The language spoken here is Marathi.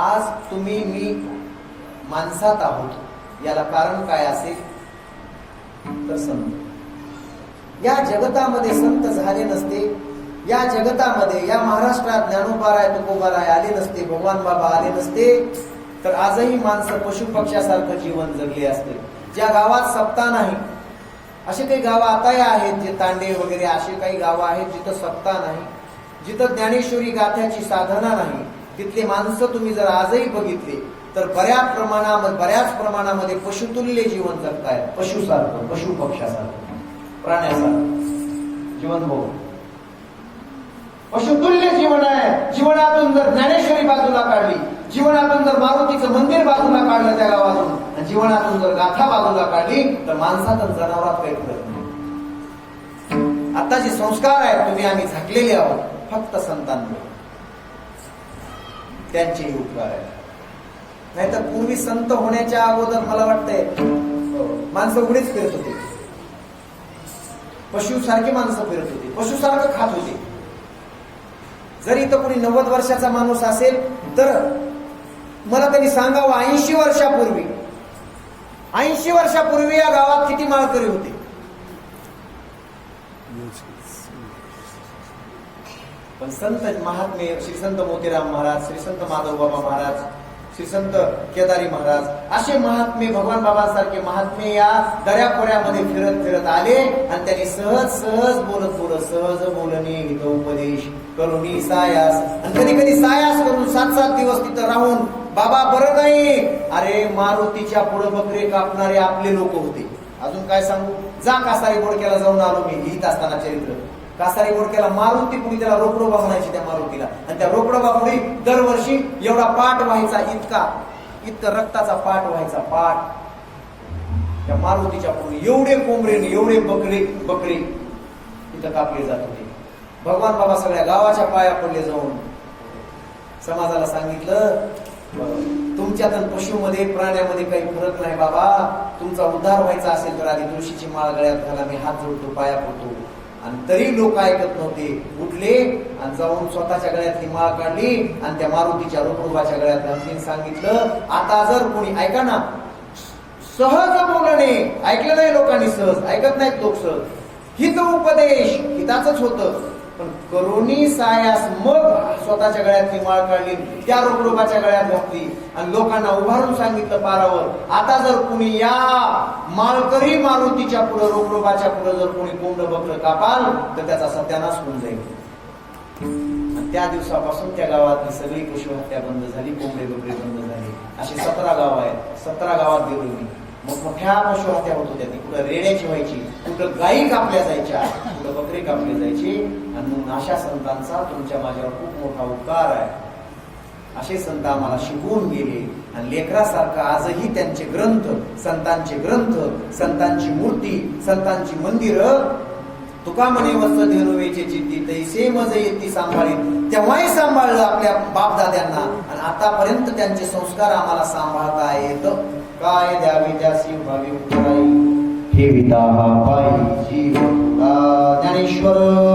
आज तुम्ही मी माणसात आहोत. याला कारण काय असेल? तर संत. या जगतामध्ये संत झाले नसते. या जगतामध्ये या महाराष्ट्रात ज्ञानोबाराय तुकोबाराय आले नसते भगवान बाबा आले नसते तर आजही माणसं पशुपक्ष्यासारखं जीवन जगले असते. ज्या गावात सप्ताह नाही असे काही गावं आताही आहेत जे तांडे वगैरे असे काही गावं आहेत जिथं सप्ताह नाही जिथं ज्ञानेश्वरी गाथ्याची साधना नाही तिथले माणसं तुम्ही जर आजही बघितली तर बऱ्याच प्रमाणामध्ये बऱ्याच प्रमाणामध्ये पशुतुल्य जीवन जगतायत पशुसारखं पशु पक्षासारखं प्राण्यासारखं. जीवन भाऊ. पशुतुल्य जीवन आहे. जीवनातून जर ज्ञानेश्वरी बाजूला काढली जीवनातून जर मारुतीचं मंदिर बाजूला काढलं त्या गावातून जीवनातून जर गाथा बाजूला काढली तर माणसात आणि जनावरात काही फरक नाही. आता जे संस्कार आहेत तुम्ही आम्ही झाकलेले आहोत फक्त संतांमुळे त्यांचेही उपकार आहेत नाहीतर पूर्वी संत होण्याच्या अगोदर मला वाटतंय हो, माणसं उघडीच फिरत होते. पशु सारखी माणसं फिरत होती. पशुसारखं खात होते. जर इथं कोणी नव्वद वर्षाचा माणूस असेल तर मला त्यांनी सांगावं ऐंशी वर्षापूर्वी ऐंशी वर्षापूर्वी या गावात किती माळकरी होते? पण संत महात्मे श्री संत मोतीराम महाराज श्री संत माधव बाबा महाराज श्री संत केदारी महाराज असे महात्मे भगवान बाबासारखे महात्मे या दऱ्याखोऱ्यामध्ये फिरत फिरत आले आणि त्यांनी सहज सहज बोलत बोलत सहज बोलणे हित उपदेश करुणी सायास आणि कधी कधी सायास करून सात सात दिवस तिथं राहून बाबा बरं नाही. अरे मारुतीच्या पुढं बकरे कापणारे आपले लोक होते. अजून काय सांगू? जा कासारी बोडक्याला जाऊन आलो मी लिहित असताना चरित्र. कासारी बोडक्याला मारुती पुढे त्याला रोकडोबा म्हणायची त्या मारुतीला. आणि त्या रोकडोबापुढी दरवर्षी एवढा पाठ व्हायचा इतका इतका रक्ताचा पाठ व्हायचा पाठ. त्या मारुतीच्या पुढे एवढे कोंबडे एवढे बकरे बकरे इथं कापले जात होते. भगवान बाबा सगळ्या गावाच्या पाया पडले जाऊन. समाजाला सांगितलं तुमच्यात तर पशुमध्ये प्राण्यामध्ये काही फरक नाही बाबा. तुमचा उद्धार व्हायचा असेल तर आधी तुळशीची माळ गळ्यात घाला मी हात जोडतो पाया पडतो. आणि तरी लोक ऐकत नव्हते. उठले आणि जाऊन स्वतःच्या गळ्यातली माळ काढली आणि त्या मारुतीच्या रोकडोबाच्या गळ्यात घातली सांगितलं आता जर कोणी ऐका ना सहज बोलणे ऐकलं नाही लोकांनी सहज ऐकत नाहीत लोक सहज. हित उपदेश हिताच होतं. पण करोनी सायास मग स्वतःच्या गळ्यातली माळ काढली त्या रोकडोबाच्या गळ्यात घातली. आणि लोकांना उभारून सांगितलं पारावर आता जर कुणी या माळकरी मारुतीच्या पुढं रोकडोबाच्या पुढं जर कोणी कोंड बकरं कापाल तर त्याचा सत्यानाश होऊन जाईल. त्या दिवसापासून त्या गावातली सगळी पशुहत्या बंद झाली कोंबडे बकरे बंद झाली. अशी सतरा गाव आहेत. सतरा गावात गेलो मी. मग मोठ्या पशुहत्या होत होत्या. ती कुठं रेड्याची व्हायची कुठं गायी कापल्या जायच्या कुठं बकरी कापली जायची. आणि म्हणून अशा संतांचा तुमच्या माझ्यावर खूप मोठा उपकार आहे. असे संत आम्हाला शिकवून गेले. आणि लेकरासारखं आजही त्यांचे ग्रंथ संतांचे ग्रंथ संतांची मूर्ती संतांची मंदिरं तुका म्हणे वस्त धेनुवेचे चित्ती तैसे मज येती सांभाळी. तेव्हाही सांभाळलं आपल्या बापदाद्यांना. आणि आतापर्यंत त्यांचे संस्कार आम्हाला सांभाळता येत. काय द्यावे त्यासी भावी उत्तराई ठेविता हा पायी जीव ज्ञानेश्वर.